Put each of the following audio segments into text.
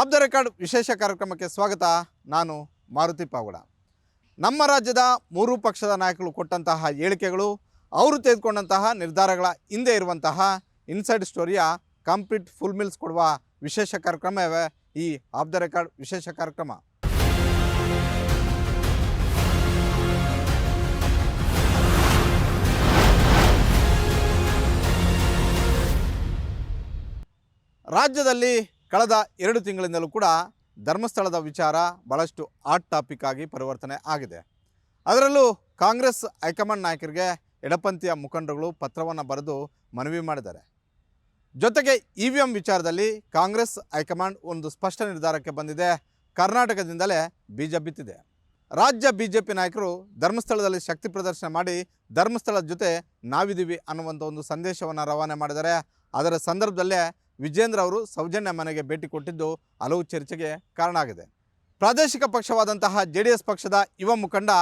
Of the record ವಿಶೇಷ ಕಾರ್ಯಕ್ರಮಕ್ಕೆ ಸ್ವಾಗತ. ನಾನು ಮಾರುತಿ ಪಾವಗಡ ನಮ್ಮ ರಾಜ್ಯದ ಮೂರು ಪಕ್ಷದ ನಾಯಕರು ಕೊಟ್ಟಂತಹ ಹೇಳಿಕೆಗಳು, ಅವರು ತೆಗೆದುಕೊಂಡಂತಹ ನಿರ್ಧಾರಗಳ ಹಿಂದೆ ಇರುವಂತಹ ಇನ್ಸೈಡ್ ಸ್ಟೋರಿಯ ಕಂಪ್ಲೀಟ್ ಫುಲ್ ಮಿಲ್ಸ್ ಕೊಡುವ ವಿಶೇಷ ಕಾರ್ಯಕ್ರಮವೇ ಈ ಆಫ್ ದ ರೆಕಾರ್ಡ್ ವಿಶೇಷ ಕಾರ್ಯಕ್ರಮ. ರಾಜ್ಯದಲ್ಲಿ ಕಳೆದ ಎರಡು ತಿಂಗಳಿಂದಲೂ ಕೂಡ ಧರ್ಮಸ್ಥಳದ ವಿಚಾರ ಭಾಳಷ್ಟು ಹಾಟ್ ಟಾಪಿಕ್ ಆಗಿ ಪರಿವರ್ತನೆ ಆಗಿದೆ. ಅದರಲ್ಲೂ ಕಾಂಗ್ರೆಸ್ ಹೈಕಮಾಂಡ್ ನಾಯಕರಿಗೆ ಎಡಪಂಥೀಯ ಮುಖಂಡರುಗಳು ಪತ್ರವನ್ನು ಬರೆದು ಮನವಿ ಮಾಡಿದ್ದಾರೆ. ಜೊತೆಗೆ ಇ ವಿ ಎಂ ವಿಚಾರದಲ್ಲಿ ಕಾಂಗ್ರೆಸ್ ಹೈಕಮಾಂಡ್ ಒಂದು ಸ್ಪಷ್ಟ ನಿರ್ಧಾರಕ್ಕೆ ಬಂದಿದೆ. ಕರ್ನಾಟಕದಿಂದಲೇ ಬೀಜ ಬಿತ್ತಿದೆ. ರಾಜ್ಯ ಬಿ ಜೆ ಪಿ ನಾಯಕರು ಧರ್ಮಸ್ಥಳದಲ್ಲಿ ಶಕ್ತಿ ಪ್ರದರ್ಶನ ಮಾಡಿ ಧರ್ಮಸ್ಥಳದ ಜೊತೆ ನಾವಿದ್ದೀವಿ ಅನ್ನುವಂಥ ಒಂದು ಸಂದೇಶವನ್ನು ರವಾನೆ ಮಾಡಿದ್ದಾರೆ. ಅದರ ಸಂದರ್ಭದಲ್ಲೇ ವಿಜೇಂದ್ರ ಅವರು ಸೌಜನ್ಯ ಮನೆಗೆ ಭೇಟಿ ಕೊಟ್ಟಿದ್ದು ಹಲವು ಚರ್ಚೆಗೆ ಕಾರಣ ಆಗಿದೆ. ಪ್ರಾದೇಶಿಕ ಪಕ್ಷವಾದಂತಹ ಜೆ ಡಿ ಎಸ್ ಪಕ್ಷದ ಯುವ ಮುಖಂಡ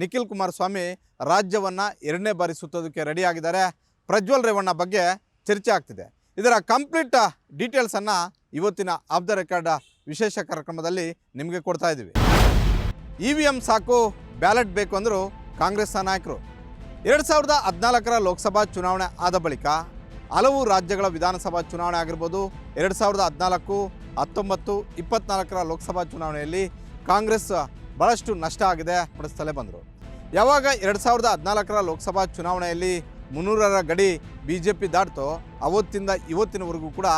ನಿಖಿಲ್ ಕುಮಾರಸ್ವಾಮಿ ರಾಜ್ಯವನ್ನು ಎರಡನೇ ಬಾರಿ ಸುತ್ತೋದಕ್ಕೆ ರೆಡಿಯಾಗಿದ್ದಾರೆ ಪ್ರಜ್ವಲ್ ರೇವಣ್ಣ ಬಗ್ಗೆ ಚರ್ಚೆ ಆಗ್ತಿದೆ. ಇದರ ಕಂಪ್ಲೀಟ್ ಡೀಟೇಲ್ಸನ್ನು ಇವತ್ತಿನ ಆಫ್ ದ ರೆಕಾರ್ಡ್ ವಿಶೇಷ ಕಾರ್ಯಕ್ರಮದಲ್ಲಿ ನಿಮಗೆ ಕೊಡ್ತಾ ಇದ್ದೀವಿ. ಇ ವಿ ಎಂ ಸಾಕು, ಬ್ಯಾಲೆಟ್ ಬೇಕು ಅಂದರು ಕಾಂಗ್ರೆಸ್ನ ನಾಯಕರು. ಎರಡು ಸಾವಿರದ ಹದಿನಾಲ್ಕರ ಲೋಕಸಭಾ ಚುನಾವಣೆ ಆದ ಬಳಿಕ ಹಲವು ರಾಜ್ಯಗಳ ವಿಧಾನಸಭಾ ಚುನಾವಣೆ ಆಗಿರ್ಬೋದು, ಎರಡು ಸಾವಿರದ ಹದಿನಾಲ್ಕು, ಹತ್ತೊಂಬತ್ತು, ಇಪ್ಪತ್ನಾಲ್ಕರ ಲೋಕಸಭಾ ಚುನಾವಣೆಯಲ್ಲಿ ಕಾಂಗ್ರೆಸ್ ಭಾಳಷ್ಟು ನಷ್ಟ ಆಗಿದೆ ಪಡಿಸ್ತಲೇ ಬಂದರು. ಯಾವಾಗ ಎರಡು ಸಾವಿರದ ಹದಿನಾಲ್ಕರ ಲೋಕಸಭಾ ಚುನಾವಣೆಯಲ್ಲಿ ಮುನ್ನೂರರ ಗಡಿ ಬಿ ಜೆ ಪಿ ದಾಟ್ತೋ, ಅವತ್ತಿಂದ ಇವತ್ತಿನವರೆಗೂ ಕೂಡ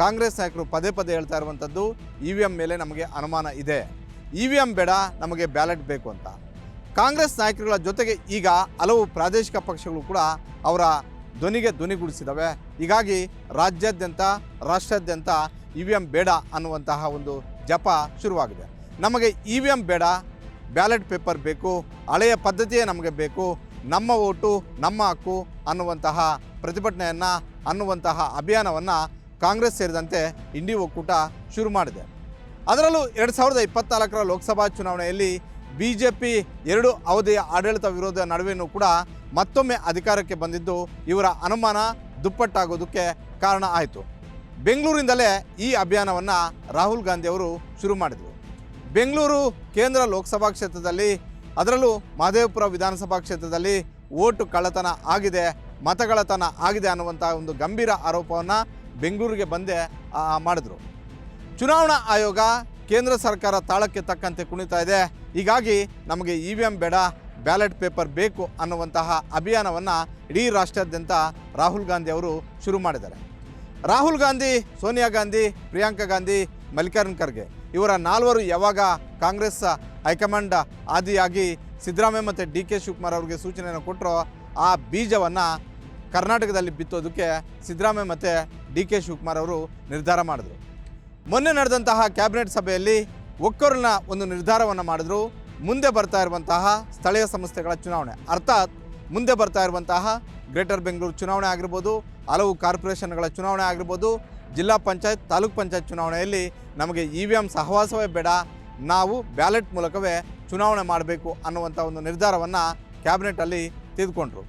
ಕಾಂಗ್ರೆಸ್ ನಾಯಕರು ಪದೇ ಪದೇ ಹೇಳ್ತಾ ಇರುವಂಥದ್ದು ಇ ವಿ ಎಂ ಮೇಲೆ ನಮಗೆ ಅನುಮಾನ ಇದೆ. ಇ ವಿ ಎಂ ಬೇಡ, ನಮಗೆ ಬ್ಯಾಲೆಟ್ ಬೇಕು ಅಂತ. ಕಾಂಗ್ರೆಸ್ ನಾಯಕರುಗಳ ಜೊತೆಗೆ ಈಗ ಹಲವು ಪ್ರಾದೇಶಿಕ ಪಕ್ಷಗಳು ಕೂಡ ಅವರ ಧ್ವನಿಗೆ ಧ್ವನಿಗೂಡಿಸಿದವೆ ಹೀಗಾಗಿ ರಾಜ್ಯಾದ್ಯಂತ, ರಾಷ್ಟ್ರಾದ್ಯಂತ ಇ ವಿ ಎಂ ಬೇಡ ಅನ್ನುವಂತಹ ಒಂದು ಜಪ ಶುರುವಾಗಿದೆ. ನಮಗೆ ಇ ವಿ ಎಂ ಬೇಡ, ಬ್ಯಾಲೆಟ್ ಪೇಪರ್ ಬೇಕು, ಹಳೆಯ ಪದ್ಧತಿಯೇ ನಮಗೆ ಬೇಕು, ನಮ್ಮ ಓಟು, ನಮ್ಮ ಹಕ್ಕು ಅನ್ನುವಂತಹ ಪ್ರತಿಭಟನೆಯನ್ನು, ಅನ್ನುವಂತಹ ಅಭಿಯಾನವನ್ನು ಕಾಂಗ್ರೆಸ್ ಸೇರಿದಂತೆ ಇಂಡಿ ಒಕ್ಕೂಟ ಶುರು ಮಾಡಿದೆ. ಅದರಲ್ಲೂ ಎರಡು ಸಾವಿರದ ಇಪ್ಪತ್ತ್ನಾಲ್ಕರ ಲೋಕಸಭಾ ಚುನಾವಣೆಯಲ್ಲಿ ಬಿ ಜೆ ಪಿ ಎರಡು ಅವಧಿಯ ಆಡಳಿತ ವಿರೋಧ ನಡುವೆಯೂ ಕೂಡ ಮತ್ತೊಮ್ಮೆ ಅಧಿಕಾರಕ್ಕೆ ಬಂದಿದ್ದು ಇವರ ಅನುಮಾನ ದುಪ್ಪಟ್ಟಾಗೋದಕ್ಕೆ ಕಾರಣ ಆಯಿತು. ಬೆಂಗಳೂರಿಂದಲೇ ಈ ಅಭಿಯಾನವನ್ನು ರಾಹುಲ್ ಗಾಂಧಿ ಅವರು ಶುರು ಮಾಡಿದರು. ಬೆಂಗಳೂರು ಕೇಂದ್ರ ಲೋಕಸಭಾ ಕ್ಷೇತ್ರದಲ್ಲಿ, ಅದರಲ್ಲೂ ಮಹದೇವಪುರ ವಿಧಾನಸಭಾ ಕ್ಷೇತ್ರದಲ್ಲಿ ಓಟು ಕಳ್ಳತನ ಆಗಿದೆ ಮತಗಳತನ ಆಗಿದೆ ಅನ್ನುವಂಥ ಒಂದು ಗಂಭೀರ ಆರೋಪವನ್ನು ಬೆಂಗಳೂರಿಗೆ ಬಂದೇ ಮಾಡಿದರು ಮಾಡಿದ್ರು. ಚುನಾವಣಾ ಆಯೋಗ ಕೇಂದ್ರ ಸರ್ಕಾರ ತಾಳಕ್ಕೆ ತಕ್ಕಂತೆ ಕುಣಿತಾ ಇದೆ. ಹೀಗಾಗಿ ನಮಗೆ ಇ ವಿ ಎಂ ಬೇಡ, ಬ್ಯಾಲೆಟ್ ಪೇಪರ್ ಬೇಕು ಅನ್ನುವಂತಹ ಅಭಿಯಾನವನ್ನು ಇಡೀ ರಾಷ್ಟ್ರಾದ್ಯಂತ ರಾಹುಲ್ ಗಾಂಧಿ ಅವರು ಶುರು ಮಾಡಿದ್ದಾರೆ. ರಾಹುಲ್ ಗಾಂಧಿ, ಸೋನಿಯಾ ಗಾಂಧಿ, ಪ್ರಿಯಾಂಕಾ ಗಾಂಧಿ, ಮಲ್ಲಿಕಾರ್ಜುನ್ ಖರ್ಗೆ ಇವರ ನಾಲ್ವರು ಯಾವಾಗ ಕಾಂಗ್ರೆಸ್ ಹೈಕಮಾಂಡ್ ಆದಿಯಾಗಿ ಸಿದ್ದರಾಮಯ್ಯ ಮತ್ತು ಡಿ ಕೆ ಶಿವಕುಮಾರ್ ಅವರಿಗೆ ಸೂಚನೆಯನ್ನು ಕೊಟ್ಟರೋ ಆ ಬೀಜವನ್ನು ಕರ್ನಾಟಕದಲ್ಲಿ ಬಿತ್ತೋದಕ್ಕೆ ಸಿದ್ದರಾಮಯ್ಯ ಮತ್ತು ಡಿ ಕೆ ಶಿವಕುಮಾರ್ ಅವರು ನಿರ್ಧಾರ ಮಾಡಿದ್ರು. ಮೊನ್ನೆ ನಡೆದಂತಹ ಕ್ಯಾಬಿನೆಟ್ ಸಭೆಯಲ್ಲಿ ಒಕ್ಕೊರಲಿನ ಒಂದು ನಿರ್ಧಾರವನ್ನು ಮಾಡಿದ್ರು. ಮುಂದೆ ಬರ್ತಾ ಇರುವಂತಹ ಸ್ಥಳೀಯ ಸಂಸ್ಥೆಗಳ ಚುನಾವಣೆ. ಅರ್ಥಾತ್ ಮುಂದೆ ಬರ್ತಾ ಇರುವಂತಹ ಗ್ರೇಟರ್ ಬೆಂಗಳೂರು ಚುನಾವಣೆ ಆಗಿರ್ಬೋದು, ಹಲವು ಕಾರ್ಪೊರೇಷನ್ಗಳ ಚುನಾವಣೆ ಆಗಿರ್ಬೋದು, ಜಿಲ್ಲಾ ಪಂಚಾಯತ್, ತಾಲೂಕ್ ಪಂಚಾಯತ್ ಚುನಾವಣೆಯಲ್ಲಿ ನಮಗೆ ಇ ವಿ ಎಂ ಸಹವಾಸವೇ ಬೇಡ, ನಾವು ಬ್ಯಾಲೆಟ್ ಮೂಲಕವೇ ಚುನಾವಣೆ ಮಾಡಬೇಕು ಅನ್ನುವಂಥ ಒಂದು ನಿರ್ಧಾರವನ್ನು ಕ್ಯಾಬಿನೆಟಲ್ಲಿ ತೆಗೆದುಕೊಂಡ್ರು.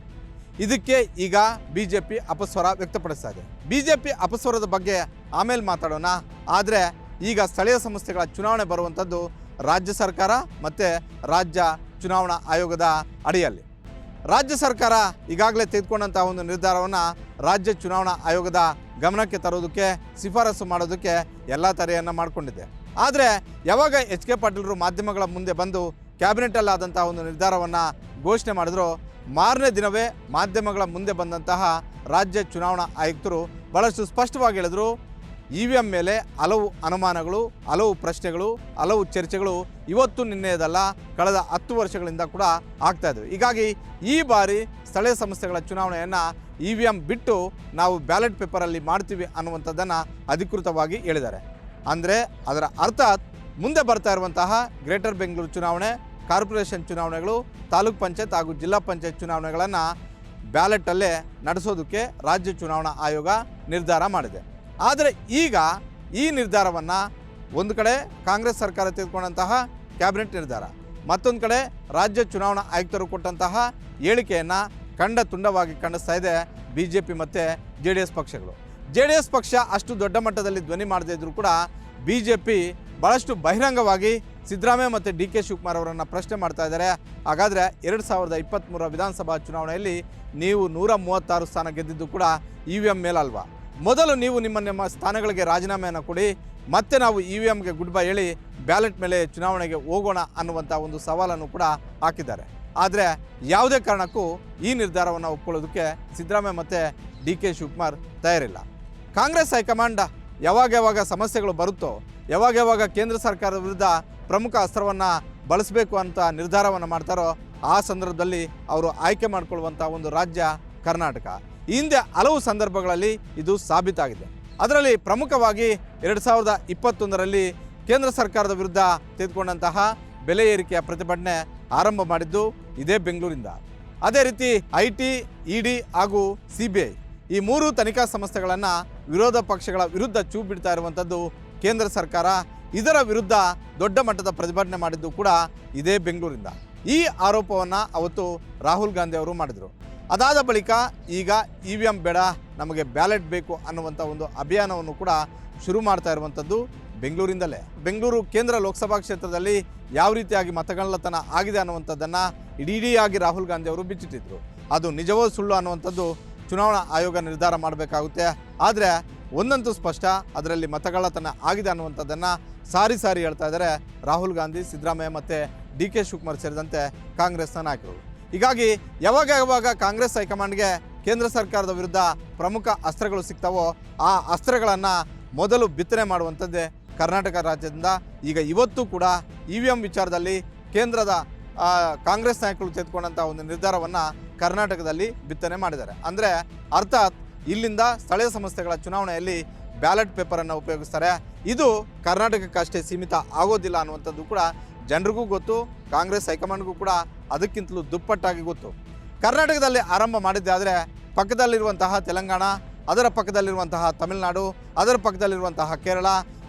ಇದಕ್ಕೆ ಈಗ ಬಿ ಜೆ ಪಿ ಅಪಸ್ವರ ವ್ಯಕ್ತಪಡಿಸ್ತಾ ಇದೆ. ಬಿ ಜೆ ಪಿ ಅಪಸ್ವರದ ಬಗ್ಗೆ ಆಮೇಲೆ ಮಾತಾಡೋಣ. ಆದರೆ ಈಗ ಸ್ಥಳೀಯ ಸಂಸ್ಥೆಗಳ ಚುನಾವಣೆ ಬರುವಂಥದ್ದು ರಾಜ್ಯ ಸರ್ಕಾರ ಮತ್ತು ರಾಜ್ಯ ಚುನಾವಣಾ ಆಯೋಗದ ಅಡಿಯಲ್ಲಿ. ರಾಜ್ಯ ಸರ್ಕಾರ ಈಗಾಗಲೇ ತೆಗೆದುಕೊಂಡಂಥ ಒಂದು ನಿರ್ಧಾರವನ್ನು ರಾಜ್ಯ ಚುನಾವಣಾ ಆಯೋಗದ ಗಮನಕ್ಕೆ ತರೋದಕ್ಕೆ, ಶಿಫಾರಸು ಮಾಡೋದಕ್ಕೆ ಎಲ್ಲ ತರೆಯನ್ನು ಮಾಡಿಕೊಂಡಿದೆ. ಆದರೆ ಯಾವಾಗ ಎಚ್ ಕೆ ಪಾಟೀಲರು ಮಾಧ್ಯಮಗಳ ಮುಂದೆ ಬಂದು ಕ್ಯಾಬಿನೆಟಲ್ಲಾದಂಥ ಒಂದು ನಿರ್ಧಾರವನ್ನು ಘೋಷಣೆ ಮಾಡಿದ್ರು, ಮಾರನೇ ದಿನವೇ ಮಾಧ್ಯಮಗಳ ಮುಂದೆ ಬಂದಂತಹ ರಾಜ್ಯ ಚುನಾವಣಾ ಆಯುಕ್ತರು ಬಹಳಷ್ಟು ಸ್ಪಷ್ಟವಾಗಿ ಹೇಳಿದ್ರು ಇ ವಿ ಎಂ ಮೇಲೆ ಹಲವು ಅನುಮಾನಗಳು, ಹಲವು ಪ್ರಶ್ನೆಗಳು, ಹಲವು ಚರ್ಚೆಗಳು ಇವತ್ತು ನಿನ್ನೆಯದಲ್ಲ, ಕಳೆದ ಹತ್ತು ವರ್ಷಗಳಿಂದ ಕೂಡ ಆಗ್ತಾ ಇದ್ದವು ಹೀಗಾಗಿ ಈ ಬಾರಿ ಸ್ಥಳೀಯ ಸಂಸ್ಥೆಗಳ ಚುನಾವಣೆಯನ್ನು ಇ ವಿ ಎಂ ಬಿಟ್ಟು ನಾವು ಬ್ಯಾಲೆಟ್ ಪೇಪರಲ್ಲಿ ಮಾಡ್ತೀವಿ ಅನ್ನುವಂಥದ್ದನ್ನು ಅಧಿಕೃತವಾಗಿ ಹೇಳಿದ್ದಾರೆ. ಅಂದರೆ ಅದರ ಅರ್ಥ ಮುಂದೆ ಬರ್ತಾ ಇರುವಂತಹ ಗ್ರೇಟರ್ ಬೆಂಗಳೂರು ಚುನಾವಣೆ, ಕಾರ್ಪೊರೇಷನ್ ಚುನಾವಣೆಗಳು, ತಾಲೂಕ್ ಪಂಚಾಯತ್ ಹಾಗೂ ಜಿಲ್ಲಾ ಪಂಚಾಯತ್ ಚುನಾವಣೆಗಳನ್ನು ಬ್ಯಾಲೆಟಲ್ಲೇ ನಡೆಸೋದಕ್ಕೆ ರಾಜ್ಯ ಚುನಾವಣಾ ಆಯೋಗ ನಿರ್ಧಾರ ಮಾಡಿದೆ. ಆದರೆ ಈಗ ಈ ನಿರ್ಧಾರವನ್ನು ಒಂದು ಕಡೆ ಕಾಂಗ್ರೆಸ್ ಸರ್ಕಾರ ತೆಗೆದುಕೊಂಡಂತಹ ಕ್ಯಾಬಿನೆಟ್ ನಿರ್ಧಾರ, ಮತ್ತೊಂದು ಕಡೆ ರಾಜ್ಯ ಚುನಾವಣಾ ಆಯುಕ್ತರು ಕೊಟ್ಟಂತಹ ಹೇಳಿಕೆಯನ್ನು ಕಂಡ ತುಂಡವಾಗಿ ಖಂಡಿಸ್ತಾ ಇದೆ ಬಿ ಜೆ ಪಿ ಮತ್ತು ಜೆ ಡಿ ಎಸ್ ಪಕ್ಷಗಳು. ಜೆ ಡಿ ಎಸ್ ಪಕ್ಷ ಅಷ್ಟು ದೊಡ್ಡ ಮಟ್ಟದಲ್ಲಿ ಧ್ವನಿ ಮಾಡದೇ ಇದ್ದರೂ ಕೂಡ ಬಿ ಜೆ ಪಿ ಭಾಳಷ್ಟು ಬಹಿರಂಗವಾಗಿ ಸಿದ್ದರಾಮಯ್ಯ ಮತ್ತು ಡಿ ಕೆ ಶಿವಕುಮಾರ್ ಅವರನ್ನು ಪ್ರಶ್ನೆ ಮಾಡ್ತಾ ಇದ್ದಾರೆ. ಹಾಗಾದರೆ ಎರಡು ಸಾವಿರದ ಇಪ್ಪತ್ತ್ಮೂರ ವಿಧಾನಸಭಾ ಚುನಾವಣೆಯಲ್ಲಿ ನೀವು ನೂರ ಮೂವತ್ತಾರು ಸ್ಥಾನ ಗೆದ್ದಿದ್ದು ಕೂಡ ಇ ವಿ ಎಂ ಮೇಲಲ್ವಾ? ಮೊದಲು ನೀವು ನಿಮ್ಮ ನಿಮ್ಮ ಸ್ಥಾನಗಳಿಗೆ ರಾಜೀನಾಮೆಯನ್ನು ಕೊಡಿ, ಮತ್ತೆ ನಾವು ಇ ವಿ ಎಮ್ಗೆ ಗುಡ್ ಬೈ ಹೇಳಿ ಬ್ಯಾಲೆಟ್ ಮೇಲೆ ಚುನಾವಣೆಗೆ ಹೋಗೋಣ ಅನ್ನುವಂಥ ಒಂದು ಸವಾಲನ್ನು ಕೂಡ ಹಾಕಿದ್ದಾರೆ. ಆದರೆ ಯಾವುದೇ ಕಾರಣಕ್ಕೂ ಈ ನಿರ್ಧಾರವನ್ನು ಒಪ್ಕೊಳ್ಳೋದಕ್ಕೆ ಸಿದ್ದರಾಮಯ್ಯ ಮತ್ತು ಡಿ ಕೆ ಶಿವಕುಮಾರ್ ತಯಾರಿಲ್ಲ. ಕಾಂಗ್ರೆಸ್ ಹೈಕಮಾಂಡ್ ಯಾವಾಗ ಯಾವಾಗ ಸಮಸ್ಯೆಗಳು ಬರುತ್ತೋ ಯಾವಾಗ ಯಾವಾಗ ಕೇಂದ್ರ ಸರ್ಕಾರದ ವಿರುದ್ಧ ಪ್ರಮುಖ ಅಸ್ತ್ರವನ್ನು ಬಳಸಬೇಕು ಅಂತ ನಿರ್ಧಾರವನ್ನು ಮಾಡ್ತಾರೋ, ಆ ಸಂದರ್ಭದಲ್ಲಿ ಅವರು ಆಯ್ಕೆ ಮಾಡಿಕೊಳ್ಳುವಂಥ ಒಂದು ರಾಜ್ಯ ಕರ್ನಾಟಕ. ಹಿಂದೆ ಹಲವು ಸಂದರ್ಭಗಳಲ್ಲಿ ಇದು ಸಾಬೀತಾಗಿದೆ. ಅದರಲ್ಲಿ ಪ್ರಮುಖವಾಗಿ ಎರಡು ಸಾವಿರದ ಇಪ್ಪತ್ತೊಂದರಲ್ಲಿ ಕೇಂದ್ರ ಸರ್ಕಾರದ ವಿರುದ್ಧ ತೆಗೆದುಕೊಂಡಂತಹ ಬೆಲೆ ಏರಿಕೆಯ ಪ್ರತಿಭಟನೆ ಆರಂಭ ಮಾಡಿದ್ದು ಇದೇ ಬೆಂಗಳೂರಿಂದ. ಅದೇ ರೀತಿ ಐ ಟಿ, ಇ ಡಿ ಹಾಗೂ ಸಿ ಬಿ ಐ ಈ ಮೂರು ತನಿಖಾ ಸಂಸ್ಥೆಗಳನ್ನು ವಿರೋಧ ಪಕ್ಷಗಳ ವಿರುದ್ಧ ಚೂ ಬಿಡ್ತಾ ಇರುವಂಥದ್ದು ಕೇಂದ್ರ ಸರ್ಕಾರ. ಇದರ ವಿರುದ್ಧ ದೊಡ್ಡ ಮಟ್ಟದ ಪ್ರತಿಭಟನೆ ಮಾಡಿದ್ದು ಕೂಡ ಇದೇ ಬೆಂಗಳೂರಿಂದ. ಈ ಆರೋಪವನ್ನು ಅವತ್ತು ರಾಹುಲ್ ಗಾಂಧಿ ಅವರು ಮಾಡಿದರು. ಅದಾದ ಬಳಿಕ ಈಗ ಇ ವಿ ಎಂ ಬೇಡ, ನಮಗೆ ಬ್ಯಾಲೆಟ್ ಬೇಕು ಅನ್ನುವಂಥ ಒಂದು ಅಭಿಯಾನವನ್ನು ಕೂಡ ಶುರು ಮಾಡ್ತಾ ಇರುವಂಥದ್ದು ಬೆಂಗಳೂರಿಂದಲೇ. ಬೆಂಗಳೂರು ಕೇಂದ್ರ ಲೋಕಸಭಾ ಕ್ಷೇತ್ರದಲ್ಲಿ ಯಾವ ರೀತಿಯಾಗಿ ಮತಗಳ್ಳತನ ಆಗಿದೆ ಅನ್ನುವಂಥದ್ದನ್ನು ಇಡೀಡಿಯಾಗಿ ರಾಹುಲ್ ಗಾಂಧಿ ಅವರು ಬಿಚ್ಚಿಟ್ಟಿದ್ರು. ಅದು ನಿಜವೋ ಸುಳ್ಳು ಅನ್ನುವಂಥದ್ದು ಚುನಾವಣಾ ಆಯೋಗ ನಿರ್ಧಾರ ಮಾಡಬೇಕಾಗುತ್ತೆ. ಆದರೆ ಒಂದಂತೂ ಸ್ಪಷ್ಟ, ಅದರಲ್ಲಿ ಮತಗಳ್ಳತನ ಆಗಿದೆ ಅನ್ನುವಂಥದ್ದನ್ನು ಸಾರಿ ಸಾರಿ ಹೇಳ್ತಾ ಇದ್ದಾರೆ ರಾಹುಲ್ ಗಾಂಧಿ, ಸಿದ್ದರಾಮಯ್ಯ ಮತ್ತು ಡಿ ಕೆ ಶಿವಕುಮಾರ್ ಸೇರಿದಂತೆ ಕಾಂಗ್ರೆಸ್ನ ನಾಯಕರು. ಹೀಗಾಗಿ ಯಾವಾಗ ಯಾವಾಗ ಕಾಂಗ್ರೆಸ್ ಹೈಕಮಾಂಡ್ಗೆ ಕೇಂದ್ರ ಸರ್ಕಾರದ ವಿರುದ್ಧ ಪ್ರಮುಖ ಅಸ್ತ್ರಗಳು ಸಿಗ್ತಾವೋ ಆ ಅಸ್ತ್ರಗಳನ್ನು ಮೊದಲು ಬಿತ್ತನೆ ಮಾಡುವಂಥದ್ದೇ ಕರ್ನಾಟಕ ರಾಜ್ಯದಿಂದ. ಈಗ ಇವತ್ತು ಕೂಡ ಇ ವಿ ಎಂ ವಿಚಾರದಲ್ಲಿ ಕೇಂದ್ರದ ಕಾಂಗ್ರೆಸ್ ನಾಯಕರು ತೆಗೆದುಕೊಂಡಂಥ ಒಂದು ನಿರ್ಧಾರವನ್ನು ಕರ್ನಾಟಕದಲ್ಲಿ ಬಿತ್ತನೆ ಮಾಡಿದ್ದಾರೆ. ಅಂದರೆ ಅರ್ಥಾತ್ ಇಲ್ಲಿಂದ ಸ್ಥಳೀಯ ಸಂಸ್ಥೆಗಳ ಚುನಾವಣೆಯಲ್ಲಿ ಬ್ಯಾಲೆಟ್ ಪೇಪರನ್ನು ಉಪಯೋಗಿಸ್ತಾರೆ. ಇದು ಕರ್ನಾಟಕಕ್ಕಷ್ಟೇ ಸೀಮಿತ ಆಗೋದಿಲ್ಲ ಅನ್ನುವಂಥದ್ದು ಕೂಡ ಜನರಿಗೂ ಗೊತ್ತು, ಕಾಂಗ್ರೆಸ್ ಹೈಕಮಾಂಡ್ಗೂ ಕೂಡ ಅದಕ್ಕಿಂತಲೂ ದುಪ್ಪಟ್ಟಾಗಿ ಗೊತ್ತು. ಕರ್ನಾಟಕದಲ್ಲಿ ಆರಂಭ ಮಾಡಿದ್ದಾದರೆ ಪಕ್ಕದಲ್ಲಿರುವಂತಹ ತೆಲಂಗಾಣ, ಅದರ ಪಕ್ಕದಲ್ಲಿರುವಂತಹ ತಮಿಳುನಾಡು, ಅದರ ಪಕ್ಕದಲ್ಲಿರುವಂತಹ ಕೇರಳ,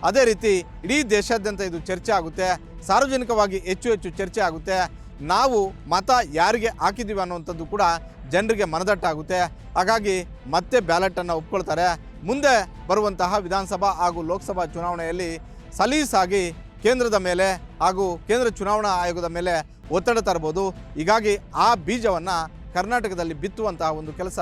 ಅದೇ ರೀತಿ ಇಡೀ ದೇಶಾದ್ಯಂತ ಇದು ಚರ್ಚೆ ಆಗುತ್ತೆ, ಸಾರ್ವಜನಿಕವಾಗಿ ಹೆಚ್ಚು ಹೆಚ್ಚು ಚರ್ಚೆ ಆಗುತ್ತೆ. ನಾವು ಮತ ಯಾರಿಗೆ ಹಾಕಿದ್ದೀವಿ ಅನ್ನುವಂಥದ್ದು ಕೂಡ ಜನರಿಗೆ ಮನದಟ್ಟಾಗುತ್ತೆ. ಹಾಗಾಗಿ ಮತ್ತೆ ಬ್ಯಾಲೆಟನ್ನು ಒಪ್ಕೊಳ್ತಾರೆ. ಮುಂದೆ ಬರುವಂತಹ ವಿಧಾನಸಭಾ ಹಾಗೂ ಲೋಕಸಭಾ ಚುನಾವಣೆಯಲ್ಲಿ ಸಲೀಸಾಗಿ ಕೇಂದ್ರದ ಮೇಲೆ ಹಾಗೂ ಕೇಂದ್ರ ಚುನಾವಣಾ ಆಯೋಗದ ಮೇಲೆ ಒತ್ತಡ ತರಬಹುದು. ಹೀಗಾಗಿ ಆ ಬೀಜವನ್ನು ಕರ್ನಾಟಕದಲ್ಲಿ ಬಿತ್ತುವಂತಹ ಒಂದು ಕೆಲಸ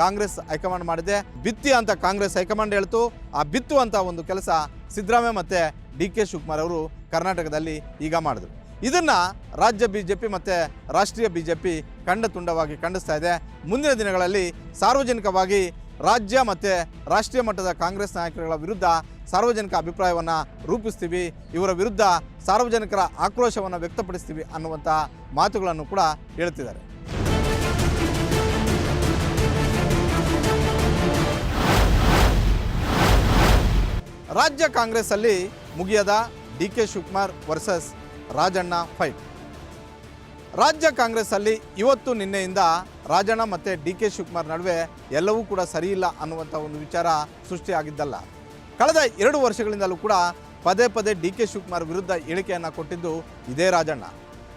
ಕಾಂಗ್ರೆಸ್ ಹೈಕಮಾಂಡ್ ಮಾಡಿದೆ. ಬಿತ್ತಿ ಅಂತ ಕಾಂಗ್ರೆಸ್ ಹೈಕಮಾಂಡ್ ಹೇಳ್ತು, ಆ ಬಿತ್ತುವಂತಹ ಒಂದು ಕೆಲಸ ಸಿದ್ದರಾಮಯ್ಯ ಮತ್ತು ಡಿ ಕೆ ಶಿವಕುಮಾರ್ ಅವರು ಕರ್ನಾಟಕದಲ್ಲಿ ಈಗ ಮಾಡಿದ್ರು. ಇದನ್ನ ರಾಜ್ಯ ಬಿಜೆಪಿ ಮತ್ತು ರಾಷ್ಟ್ರೀಯ ಬಿಜೆಪಿ ಕಂಡ ತುಂಡವಾಗಿ ಖಂಡಿಸ್ತಾ ಇದೆ. ಮುಂದಿನ ದಿನಗಳಲ್ಲಿ ಸಾರ್ವಜನಿಕವಾಗಿ ರಾಜ್ಯ ಮತ್ತು ರಾಷ್ಟ್ರೀಯ ಮಟ್ಟದ ಕಾಂಗ್ರೆಸ್ ನಾಯಕರುಗಳ ವಿರುದ್ಧ ಸಾರ್ವಜನಿಕ ಅಭಿಪ್ರಾಯವನ್ನು ರೂಪಿಸ್ತೀವಿ, ಇವರ ವಿರುದ್ಧ ಸಾರ್ವಜನಿಕರ ಆಕ್ರೋಶವನ್ನು ವ್ಯಕ್ತಪಡಿಸ್ತೀವಿ ಅನ್ನುವಂಥ ಮಾತುಗಳನ್ನು ಕೂಡ ಹೇಳ್ತಿದ್ದಾರೆ. ರಾಜ್ಯ ಕಾಂಗ್ರೆಸ್ಸಲ್ಲಿ ಮುಗಿಯದ D K Shivakumar versus Rajanna fight. ರಾಜ್ಯ ಕಾಂಗ್ರೆಸ್ಸಲ್ಲಿ ಇವತ್ತು ನಿನ್ನೆಯಿಂದ ರಾಜಣ್ಣ ಮತ್ತು ಡಿ ಕೆ ಶಿವಕುಮಾರ್ ನಡುವೆ ಎಲ್ಲವೂ ಕೂಡ ಸರಿಯಿಲ್ಲ ಅನ್ನುವಂಥ ಒಂದು ವಿಚಾರ ಸೃಷ್ಟಿಯಾಗಿದ್ದಲ್ಲ. ಕಳೆದ ಎರಡು ವರ್ಷಗಳಿಂದಲೂ ಕೂಡ ಪದೇ ಪದೇ ಡಿ ಕೆ ಶಿವಕುಮಾರ್ ವಿರುದ್ಧ ಹೇಳಿಕೆಯನ್ನು ಕೊಟ್ಟಿದ್ದು ಇದೇ ರಾಜಣ್ಣ.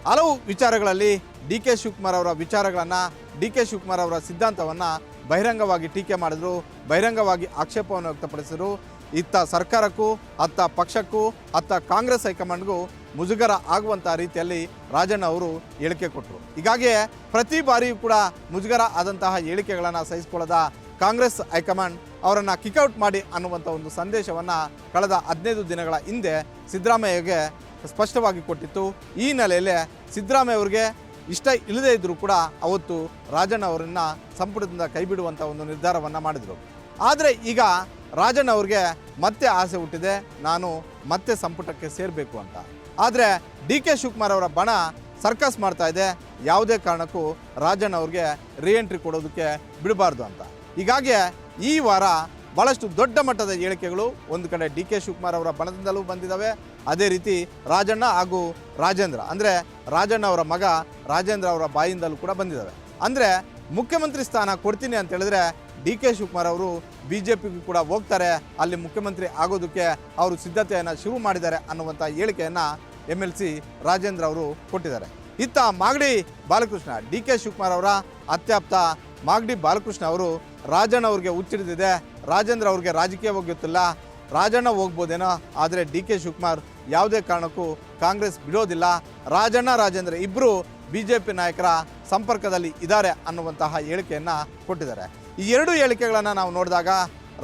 ಹಲವು ವಿಚಾರಗಳಲ್ಲಿ ಡಿ ಕೆ ಶಿವಕುಮಾರ್ ಅವರ ವಿಚಾರಗಳನ್ನು, ಡಿ ಕೆ ಶಿವಕುಮಾರ್ ಅವರ ಸಿದ್ಧಾಂತವನ್ನು ಬಹಿರಂಗವಾಗಿ ಟೀಕೆ ಮಾಡಿದ್ರು, ಬಹಿರಂಗವಾಗಿ ಆಕ್ಷೇಪವನ್ನು ವ್ಯಕ್ತಪಡಿಸಿದರು. ಇತ್ತ ಸರ್ಕಾರಕ್ಕೂ, ಅತ್ತ ಪಕ್ಷಕ್ಕೂ, ಅತ್ತ ಕಾಂಗ್ರೆಸ್ ಹೈಕಮಾಂಡ್ಗೂ ಮುಜುಗರ ಆಗುವಂಥ ರೀತಿಯಲ್ಲಿ ರಾಜಣ್ಣ ಅವರು ಹೇಳಿಕೆ ಕೊಟ್ಟರು ಹೀಗಾಗಿ ಪ್ರತಿ ಬಾರಿಯೂ ಕೂಡ ಮುಜುಗರ ಆದಂತಹ ಹೇಳಿಕೆಗಳನ್ನು ಸಹಿಸಿಕೊಳ್ಳದ ಕಾಂಗ್ರೆಸ್ ಹೈಕಮಾಂಡ್ ಅವರನ್ನು ಕಿಕ್ಔಟ್ ಮಾಡಿ ಅನ್ನುವಂಥ ಒಂದು ಸಂದೇಶವನ್ನು ಕಳೆದ ಹದಿನೈದು ದಿನಗಳ ಹಿಂದೆ ಸಿದ್ದರಾಮಯ್ಯಗೆ ಸ್ಪಷ್ಟವಾಗಿ ಕೊಟ್ಟಿತ್ತು. ಈ ಹಿನ್ನೆಲೆಯಲ್ಲಿ ಸಿದ್ದರಾಮಯ್ಯ ಅವರಿಗೆ ಇಷ್ಟ ಇಲ್ಲದೇ ಇದ್ದರೂ ಕೂಡ ಅವತ್ತು ರಾಜಣ್ಣ ಅವರನ್ನು ಸಂಪುಟದಿಂದ ಕೈಬಿಡುವಂಥ ಒಂದು ನಿರ್ಧಾರವನ್ನು ಮಾಡಿದರು. ಆದರೆ ಈಗ ರಾಜಣ್ಣ ಅವ್ರಿಗೆ ಮತ್ತೆ ಆಸೆ ಹುಟ್ಟಿದೆ, ನಾನು ಮತ್ತೆ ಸಂಪುಟಕ್ಕೆ ಸೇರಬೇಕು ಅಂತ. ಆದರೆ ಡಿ ಕೆ ಶಿವಕುಮಾರ್ ಅವರ ಬಣ ಸರ್ಕಸ್ ಮಾಡ್ತಾ ಇದೆ, ಯಾವುದೇ ಕಾರಣಕ್ಕೂ ರಾಜಣ್ಣ ಅವ್ರಿಗೆ ಎಂಟ್ರಿ ಕೊಡೋದಕ್ಕೆ ಬಿಡಬಾರ್ದು ಅಂತ. ಹೀಗಾಗಿ ಈ ವಾರ ಭಾಳಷ್ಟು ದೊಡ್ಡ ಮಟ್ಟದ ಹೇಳಿಕೆಗಳು ಒಂದು ಕಡೆ ಡಿ ಕೆ ಶಿವಕುಮಾರ್ ಅವರ ಬಣದಿಂದಲೂ ಬಂದಿದ್ದಾವೆ ಅದೇ ರೀತಿ ರಾಜಣ್ಣ ಹಾಗೂ ರಾಜೇಂದ್ರ, ಅಂದರೆ ರಾಜಣ್ಣ ಅವರ ಮಗ ರಾಜೇಂದ್ರ ಅವರ ಬಾಯಿಂದಲೂ ಕೂಡ ಬಂದಿದ್ದಾವೆ ಅಂದರೆ ಮುಖ್ಯಮಂತ್ರಿ ಸ್ಥಾನ ಕೊಡ್ತೀನಿ ಅಂತ ಹೇಳಿದ್ರೆ ಡಿ ಕೆ ಶಿವಕುಮಾರ್ ಅವರು ಬಿ ಜೆ ಪಿಗೂ ಕೂಡ ಹೋಗ್ತಾರೆ. ಅಲ್ಲಿ ಮುಖ್ಯಮಂತ್ರಿ ಆಗೋದಕ್ಕೆ ಅವರು ಸಿದ್ಧತೆಯನ್ನು ಶುರು ಮಾಡಿದ್ದಾರೆ ಅನ್ನುವಂಥ ಹೇಳಿಕೆಯನ್ನು ಎಂ ಎಲ್ ಸಿ ರಾಜೇಂದ್ರ ಅವರು ಕೊಟ್ಟಿದ್ದಾರೆ. ಇತ್ತ ಮಾಗಡಿ ಬಾಲಕೃಷ್ಣ, ಡಿ ಕೆ ಶಿವಕುಮಾರ್ ಅವರ ಅತ್ಯಾಪ್ತ ಮಾಗಡಿ ಬಾಲಕೃಷ್ಣ ಅವರು ರಾಜಣ್ಣ ಅವ್ರಿಗೆ ಹುಚ್ಚಿಡಿದಿದೆ ರಾಜೇಂದ್ರ ಅವ್ರಿಗೆ ರಾಜಕೀಯ ಗೊತ್ತಿಲ್ಲ. ರಾಜಣ್ಣ ಹೋಗ್ಬೋದೇನೋ, ಆದರೆ ಡಿ ಕೆ ಶಿವಕುಮಾರ್ ಯಾವುದೇ ಕಾರಣಕ್ಕೂ ಕಾಂಗ್ರೆಸ್ ಬಿಡೋದಿಲ್ಲ. ರಾಜಣ್ಣ, ರಾಜೇಂದ್ರ ಇಬ್ಬರು ಬಿ ಜೆ ಪಿ ನಾಯಕರ ಸಂಪರ್ಕದಲ್ಲಿ ಇದ್ದಾರೆ ಅನ್ನುವಂತಹ ಹೇಳಿಕೆಯನ್ನು ಕೊಟ್ಟಿದ್ದಾರೆ. ಈ ಎರಡು ಹೇಳಿಕೆಗಳನ್ನು ನಾವು ನೋಡಿದಾಗ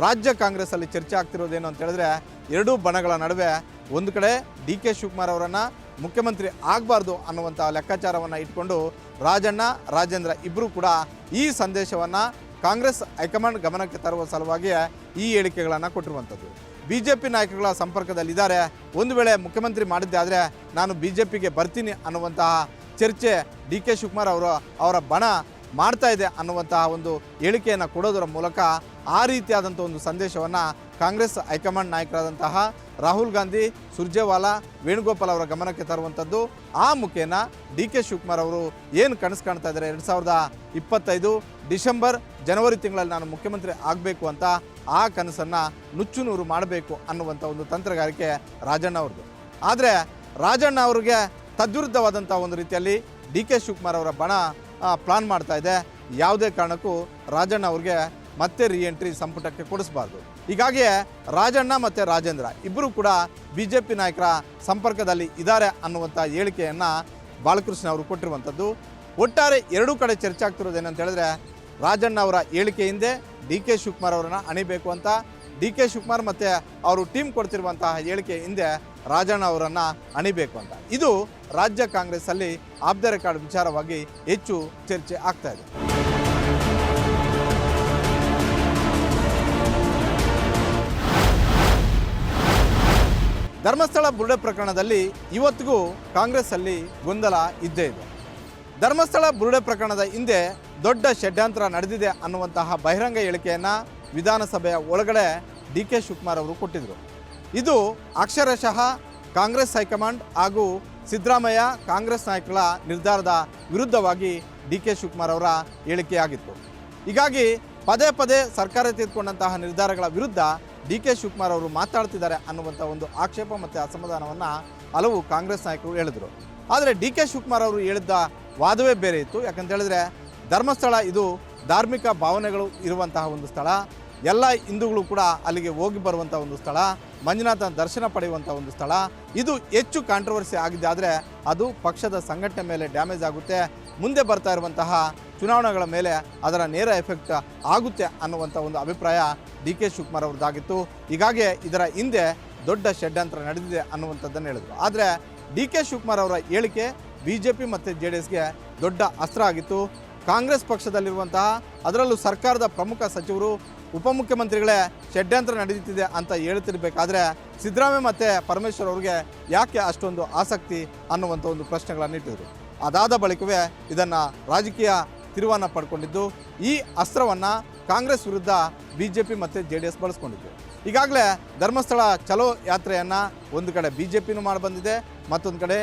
ರಾಜ್ಯ ಕಾಂಗ್ರೆಸ್ಸಲ್ಲಿ ಚರ್ಚೆ ಆಗ್ತಿರೋದೇನು ಅಂತ ಹೇಳಿದ್ರೆ, ಎರಡೂ ಬಣಗಳ ನಡುವೆ ಒಂದು ಕಡೆ ಡಿ ಕೆ ಶಿವಕುಮಾರ್ ಅವರನ್ನು ಮುಖ್ಯಮಂತ್ರಿ ಆಗಬಾರ್ದು ಅನ್ನುವಂಥ ಲೆಕ್ಕಾಚಾರವನ್ನು ಇಟ್ಕೊಂಡು ರಾಜಣ್ಣ, ರಾಜೇಂದ್ರ ಇಬ್ಬರು ಕೂಡ ಈ ಸಂದೇಶವನ್ನು ಕಾಂಗ್ರೆಸ್ ಹೈಕಮಾಂಡ್ ಗಮನಕ್ಕೆ ತರುವ ಸಲುವಾಗಿ ಈ ಹೇಳಿಕೆಗಳನ್ನು ಕೊಟ್ಟಿರುವಂಥದ್ದು. ಬಿ ಜೆ ಪಿ ನಾಯಕರುಗಳ ಸಂಪರ್ಕದಲ್ಲಿದ್ದಾರೆ. ಒಂದು ವೇಳೆ ಮುಖ್ಯಮಂತ್ರಿ ಮಾಡಿದ್ದೆ ಆದರೆ ನಾನು ಬಿ ಜೆ ಪಿಗೆ ಬರ್ತೀನಿ ಅನ್ನುವಂತಹ ಚರ್ಚೆ ಡಿ ಕೆ ಶಿವಕುಮಾರ್ ಅವರು ಅವರ ಬಣ ಮಾಡ್ತಾ ಇದೆ ಅನ್ನುವಂತಹ ಒಂದು ಹೇಳಿಕೆಯನ್ನು ಕೊಡೋದರ ಮೂಲಕ ಆ ರೀತಿಯಾದಂಥ ಒಂದು ಸಂದೇಶವನ್ನು ಕಾಂಗ್ರೆಸ್ ಹೈಕಮಾಂಡ್ ನಾಯಕರಾದಂತಹ ರಾಹುಲ್ ಗಾಂಧಿ, ಸುರ್ಜೇವಾಲಾ, ವೇಣುಗೋಪಾಲ್ ಅವರ ಗಮನಕ್ಕೆ ತರುವಂಥದ್ದು. ಆ ಮುಖೇನ ಡಿ ಕೆ ಶಿವಕುಮಾರ್ ಅವರು ಏನು ಕನಸು ಕಾಣ್ತಾ ಇದ್ದಾರೆ? ಎರಡು ಸಾವಿರದ ಇಪ್ಪತ್ತೈದು ಡಿಸೆಂಬರ್, ಜನವರಿ ತಿಂಗಳಲ್ಲಿ ನಾನು ಮುಖ್ಯಮಂತ್ರಿ ಆಗಬೇಕು ಅಂತ ಆ ಕನಸನ್ನು ನುಚ್ಚು ನೂರು ಮಾಡಬೇಕು ಅನ್ನುವಂಥ ಒಂದು ತಂತ್ರಗಾರಿಕೆ ರಾಜಣ್ಣ ಅವ್ರದ್ದು. ಆದರೆ ರಾಜಣ್ಣ ಅವರಿಗೆ ತದ್ವಿರುದ್ಧವಾದಂಥ ಒಂದು ರೀತಿಯಲ್ಲಿ ಡಿ ಕೆ ಶಿವಕುಮಾರ್ ಅವರ ಬಣ ಪ್ಲಾನ್ ಮಾಡ್ತಾ ಇದೆ. ಯಾವುದೇ ಕಾರಣಕ್ಕೂ ರಾಜಣ್ಣ ಅವ್ರಿಗೆ ಮತ್ತೆ ರಿ ಎಂಟ್ರಿ ಸಂಪುಟಕ್ಕೆ ಕೊಡಿಸಬಾರ್ದು. ಹೀಗಾಗಿಯೇ ರಾಜಣ್ಣ ಮತ್ತು ರಾಜೇಂದ್ರ ಇಬ್ಬರು ಕೂಡ ಬಿ ಜೆ ಪಿ ನಾಯಕರ ಸಂಪರ್ಕದಲ್ಲಿ ಇದ್ದಾರೆ ಅನ್ನುವಂಥ ಹೇಳಿಕೆಯನ್ನು ಬಾಲಕೃಷ್ಣ ಅವರು ಕೊಟ್ಟಿರುವಂಥದ್ದು. ಒಟ್ಟಾರೆ ಎರಡೂ ಕಡೆ ಚರ್ಚೆ ಆಗ್ತಿರೋದೇನಂತ ಹೇಳಿದ್ರೆ, ರಾಜಣ್ಣ ಅವರ ಹೇಳಿಕೆ ಹಿಂದೆ ಡಿ ಕೆ ಶಿವಕುಮಾರ್ ಅವರನ್ನು ಅಣಿಬೇಕು ಅಂತ ಡಿ ಕೆ ಶಿವಕುಮಾರ್ ಮತ್ತು ಅವರು ಟೀಮ್ ಕೊಡ್ತಿರುವಂತಹ ಹೇಳಿಕೆ ಹಿಂದೆ ರಾಜಣ್ಣ ಅವರನ್ನು ಅಣಿಬೇಕು ಅಂತ. ಇದು ರಾಜ್ಯ ಕಾಂಗ್ರೆಸ್ಸಲ್ಲಿ ಆಬ್ದರ ಕಾರ್ಡ್ ವಿಚಾರವಾಗಿ ಹೆಚ್ಚು ಚರ್ಚೆ ಆಗ್ತಾ ಇದೆ. ಧರ್ಮಸ್ಥಳ ಬುರುಡೆ ಪ್ರಕರಣದಲ್ಲಿ ಇವತ್ತಿಗೂ ಕಾಂಗ್ರೆಸ್ಸಲ್ಲಿ ಗೊಂದಲ ಇದ್ದೇ ಇದೆ. ಧರ್ಮಸ್ಥಳ ಬುರುಡೆ ಪ್ರಕರಣದ ಹಿಂದೆ ದೊಡ್ಡ ಷಡ್ಯಂತ್ರ ನಡೆದಿದೆ ಅನ್ನುವಂತಹ ಬಹಿರಂಗ ಹೇಳಿಕೆಯನ್ನು ವಿಧಾನಸಭೆಯ ಒಳಗಡೆ ಡಿ ಕೆ ಶಿವಕುಮಾರ್ ಅವರು ಕೊಟ್ಟಿದ್ದರು ಇದು ಅಕ್ಷರಶಃ ಕಾಂಗ್ರೆಸ್ ಹೈಕಮಾಂಡ್ ಹಾಗೂ ಸಿದ್ದರಾಮಯ್ಯ ಕಾಂಗ್ರೆಸ್ ನಾಯಕರ ನಿರ್ಧಾರದ ವಿರುದ್ಧವಾಗಿ ಡಿ ಕೆ ಶಿವಕುಮಾರ್ ಅವರ ಹೇಳಿಕೆಯಾಗಿತ್ತು. ಹೀಗಾಗಿ ಪದೇ ಪದೇ ಸರ್ಕಾರ ತೆಗೆದುಕೊಂಡಂತಹ ನಿರ್ಧಾರಗಳ ವಿರುದ್ಧ ಡಿ ಕೆ ಶಿವಕುಮಾರ್ ಅವರು ಮಾತಾಡ್ತಿದ್ದಾರೆ ಅನ್ನುವಂಥ ಒಂದು ಆಕ್ಷೇಪ ಮತ್ತು ಅಸಮಾಧಾನವನ್ನು ಹಲವು ಕಾಂಗ್ರೆಸ್ ನಾಯಕರು ಹೇಳಿದರು. ಆದರೆ ಡಿ ಕೆ ಶಿವಕುಮಾರ್ ಅವರು ಹೇಳಿದ್ದ ವಾದವೇ ಬೇರೆ ಇತ್ತು. ಯಾಕಂತ ಹೇಳಿದ್ರೆ ಧರ್ಮಸ್ಥಳ ಇದು ಧಾರ್ಮಿಕ ಭಾವನೆಗಳು ಇರುವಂತಹ ಒಂದು ಸ್ಥಳ. ಎಲ್ಲ ಹಿಂದೂಗಳು ಕೂಡ ಅಲ್ಲಿಗೆ ಹೋಗಿ ಬರುವಂಥ ಒಂದು ಸ್ಥಳ. ಮಂಜುನಾಥನ ದರ್ಶನ ಪಡೆಯುವಂಥ ಒಂದು ಸ್ಥಳ. ಇದು ಹೆಚ್ಚು ಕಾಂಟ್ರವರ್ಸಿ ಆಗಿದೆ. ಆದರೆ ಅದು ಪಕ್ಷದ ಸಂಘಟನೆ ಮೇಲೆ ಡ್ಯಾಮೇಜ್ ಆಗುತ್ತೆ. ಮುಂದೆ ಬರ್ತಾ ಇರುವಂತಹ ಚುನಾವಣೆಗಳ ಮೇಲೆ ಅದರ ನೇರ ಎಫೆಕ್ಟ್ ಆಗುತ್ತೆ ಅನ್ನುವಂಥ ಒಂದು ಅಭಿಪ್ರಾಯ ಡಿ ಕೆ ಶಿವಕುಮಾರ್ ಅವ್ರದ್ದಾಗಿತ್ತು. ಹೀಗಾಗಿ ಇದರ ಹಿಂದೆ ದೊಡ್ಡ ಷಡ್ಯಂತ್ರ ನಡೆದಿದೆ ಅನ್ನುವಂಥದ್ದನ್ನು ಹೇಳಿದರು. ಆದರೆ ಡಿ ಕೆ ಶಿವಕುಮಾರ್ ಅವರ ಹೇಳಿಕೆ ಬಿ ಜೆ ಪಿ ಮತ್ತು ಜೆ ಡಿ ಎಸ್ಗೆ ದೊಡ್ಡ ಅಸ್ತ್ರ ಆಗಿತ್ತು. ಕಾಂಗ್ರೆಸ್ ಪಕ್ಷದಲ್ಲಿರುವಂತಹ ಅದರಲ್ಲೂ ಸರ್ಕಾರದ ಪ್ರಮುಖ ಸಚಿವರು, ಉಪಮುಖ್ಯಮಂತ್ರಿಗಳೇ ಷಡ್ಯಂತ್ರ ನಡೆಯುತ್ತಿದೆ ಅಂತ ಹೇಳ್ತಿರ್ಬೇಕಾದ್ರೆ ಸಿದ್ದರಾಮಯ್ಯ ಮತ್ತು ಪರಮೇಶ್ವರ್ ಅವ್ರಿಗೆ ಯಾಕೆ ಅಷ್ಟೊಂದು ಆಸಕ್ತಿ ಅನ್ನುವಂಥ ಒಂದು ಪ್ರಶ್ನೆಗಳನ್ನು ಇಟ್ಟಿದ್ರು ಅದಾದ ಬಳಿಕವೇ ಇದನ್ನು ರಾಜಕೀಯ ತಿರುವನ್ನು ಪಡ್ಕೊಂಡಿದ್ದು, ಈ ಅಸ್ತ್ರವನ್ನು ಕಾಂಗ್ರೆಸ್ ವಿರುದ್ಧ ಬಿ ಜೆ ಪಿ ಮತ್ತು ಜೆ ಡಿ ಎಸ್ ಬಳಸ್ಕೊಂಡಿದ್ದು. ಈಗಾಗಲೇ ಧರ್ಮಸ್ಥಳ ಚಲೋ ಯಾತ್ರೆಯನ್ನು ಒಂದು ಕಡೆ ಬಿ ಜೆ ಪಿನೂ ಮಾಡಿ ಬಂದಿದೆ ಮತ್ತೊಂದು ಕಡೆ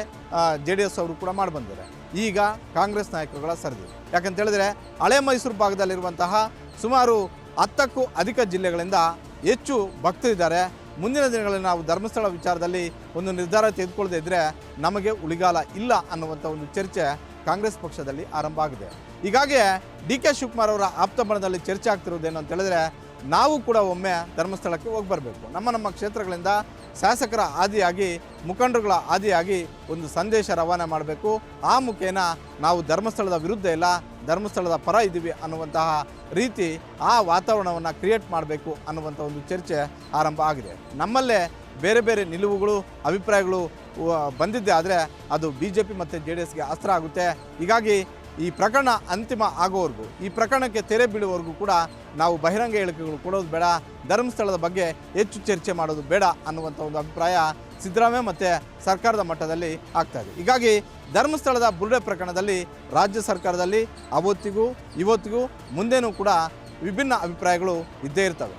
ಜೆ ಡಿ ಎಸ್ ಅವರು ಕೂಡ ಮಾಡಿ ಬಂದಿದ್ದಾರೆ ಈಗ ಕಾಂಗ್ರೆಸ್ ನಾಯಕರುಗಳ ಸರದಿ. ಯಾಕಂತ ಹೇಳಿದ್ರೆ, ಹಳೆ ಮೈಸೂರು ಭಾಗದಲ್ಲಿರುವಂತಹ ಸುಮಾರು ಹತ್ತಕ್ಕೂ ಅಧಿಕ ಜಿಲ್ಲೆಗಳಿಂದ ಹೆಚ್ಚು ಭಕ್ತರಿದ್ದಾರೆ. ಮುಂದಿನ ದಿನಗಳಲ್ಲಿ ನಾವು ಧರ್ಮಸ್ಥಳ ವಿಚಾರದಲ್ಲಿ ಒಂದು ನಿರ್ಧಾರ ತೆಗೆದುಕೊಳ್ಳದೇ ಇದ್ದರೆ ನಮಗೆ ಉಳಿಗಾಲ ಇಲ್ಲ ಅನ್ನುವಂಥ ಒಂದು ಚರ್ಚೆ ಕಾಂಗ್ರೆಸ್ ಪಕ್ಷದಲ್ಲಿ ಆರಂಭ ಆಗಿದೆ. ಹೀಗಾಗಿ ಡಿ ಕೆ ಶಿವಕುಮಾರ್ ಅವರ ಆಪ್ತ ಬಣದಲ್ಲಿ ಚರ್ಚೆ ಆಗ್ತಿರೋದೇನು ಅಂತ ಹೇಳಿದ್ರೆ, ನಾವು ಕೂಡ ಒಮ್ಮೆ ಧರ್ಮಸ್ಥಳಕ್ಕೆ ಹೋಗಿ ಬರಬೇಕು ನಮ್ಮ ನಮ್ಮ ಕ್ಷೇತ್ರಗಳಿಂದ ಶಾಸಕರ ಆದಿಯಾಗಿ ಮುಖಂಡರುಗಳ ಆದಿಯಾಗಿ ಒಂದು ಸಂದೇಶ ರವಾನೆ ಮಾಡಬೇಕು. ಆ ಮುಖೇನ ನಾವು ಧರ್ಮಸ್ಥಳದ ವಿರುದ್ಧ ಇಲ್ಲ, ಧರ್ಮಸ್ಥಳದ ಪರ ಇದ್ದೀವಿ ಅನ್ನುವಂತಹ ರೀತಿ ಆ ವಾತಾವರಣವನ್ನು ಕ್ರಿಯೇಟ್ ಮಾಡಬೇಕು ಅನ್ನುವಂಥ ಒಂದು ಚರ್ಚೆ ಆರಂಭ ಆಗಿದೆ. ನಮ್ಮಲ್ಲೇ ಬೇರೆ ಬೇರೆ ನಿಲುವುಗಳು, ಅಭಿಪ್ರಾಯಗಳು ಬಂದಿದ್ದೆ ಆದರೆ ಅದು ಬಿ ಜೆ ಪಿ ಮತ್ತು ಜೆ ಡಿ ಎಸ್ಗೆ ಅಸ್ತ್ರ ಆಗುತ್ತೆ. ಹೀಗಾಗಿ ಈ ಪ್ರಕರಣ ಅಂತಿಮ ಆಗೋವರೆಗೂ, ಈ ಪ್ರಕರಣಕ್ಕೆ ತೆರೆ ಬೀಳುವವರೆಗೂ ಕೂಡ ನಾವು ಬಹಿರಂಗ ಹೇಳಿಕೆಗಳು ಕೊಡೋದು ಬೇಡ, ಧರ್ಮಸ್ಥಳದ ಬಗ್ಗೆ ಹೆಚ್ಚು ಚರ್ಚೆ ಮಾಡೋದು ಬೇಡ ಅನ್ನುವಂಥ ಒಂದು ಅಭಿಪ್ರಾಯ ಸಿದ್ದರಾಮಯ್ಯ ಮತ್ತು ಸರ್ಕಾರದ ಮಟ್ಟದಲ್ಲಿ ಆಗ್ತಾ ಇದೆ. ಹೀಗಾಗಿ ಧರ್ಮಸ್ಥಳದ ಬುರುಡೆ ಪ್ರಕರಣದಲ್ಲಿ, ರಾಜ್ಯ ಸರ್ಕಾರದಲ್ಲಿ ಅವತ್ತಿಗೂ, ಇವತ್ತಿಗೂ ಮುಂದೇನೂ ಕೂಡ ವಿಭಿನ್ನ ಅಭಿಪ್ರಾಯಗಳು ಇದ್ದೇ ಇರ್ತವೆ.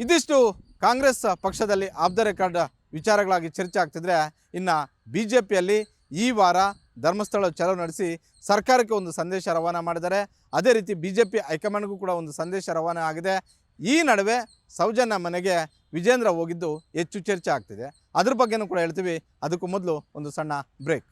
ಇದಿಷ್ಟು ಕಾಂಗ್ರೆಸ್ ಪಕ್ಷದಲ್ಲಿ ಆಫ್ ದ ರೆಕಾರ್ಡ್ ವಿಚಾರಗಳಾಗಿ ಚರ್ಚೆ ಆಗ್ತಿದ್ರೆ ಇನ್ನು ಬಿ ಜೆ ಪಿಯಲ್ಲಿ ಈ ವಾರ ಧರ್ಮಸ್ಥಳ ಚಲೋ ನಡೆಸಿ ಸರ್ಕಾರಕ್ಕೆ ಒಂದು ಸಂದೇಶ ರವಾನೆ ಮಾಡಿದ್ದಾರೆ. ಅದೇ ರೀತಿ ಬಿ ಜೆ ಪಿ ಹೈಕಮಾಂಡ್ಗೂ ಕೂಡ ಒಂದು ಸಂದೇಶ ರವಾನೆ ಆಗಿದೆ. ಈ ನಡುವೆ ಸೌಜನ್ಯ ಮನೆಗೆ ವಿಜೇಂದ್ರ ಹೋಗಿದ್ದು ಹೆಚ್ಚು ಚರ್ಚೆ ಆಗ್ತಿದೆ. ಅದ್ರ ಬಗ್ಗೆನೂ ಕೂಡ ಹೇಳ್ತೀವಿ. ಅದಕ್ಕೂ ಮೊದಲು ಒಂದು ಸಣ್ಣ ಬ್ರೇಕ್